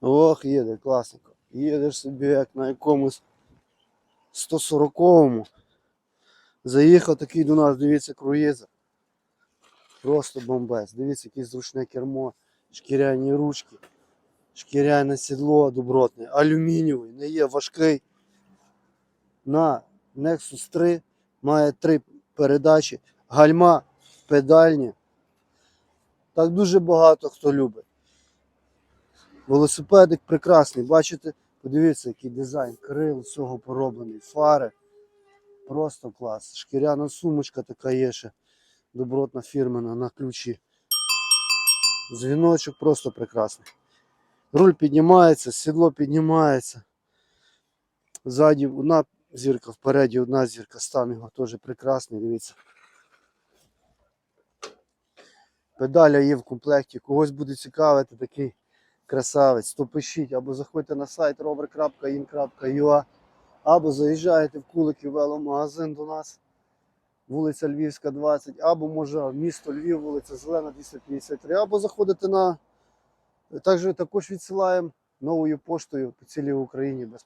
Ох, їде, класненько. Їдеш собі як на якомусь 140-му. Заїхав такий до нас, дивіться, круїзер. Просто бомбез. Дивіться, яке зручне кермо, шкіряні ручки, шкіряне сідло добротне, алюмінієвий, не є важкий. На Nexus 3 має три передачі, гальма, педальні. Так дуже багато хто любить. Велосипедик прекрасний, бачите? Подивіться, який дизайн, крил всього пороблений, фари. Просто клас. Шкіряна сумочка така є ще. Добротна фірмена на ключі. Дзвіночок просто прекрасний. Руль піднімається, сідло піднімається. Ззаді одна зірка, впереді одна зірка, стан його теж прекрасний, дивіться. Педаля є в комплекті. Когось буде цікавити такий красавець, то пишіть або заходьте на сайт rover.in.ua або заїжджаєте в Куликів веломагазин до нас, вулиця Львівська, 20, або може місто Львів, вулиця Зелена, 253, або заходите на. Також, відсилаємо новою поштою по цілій Україні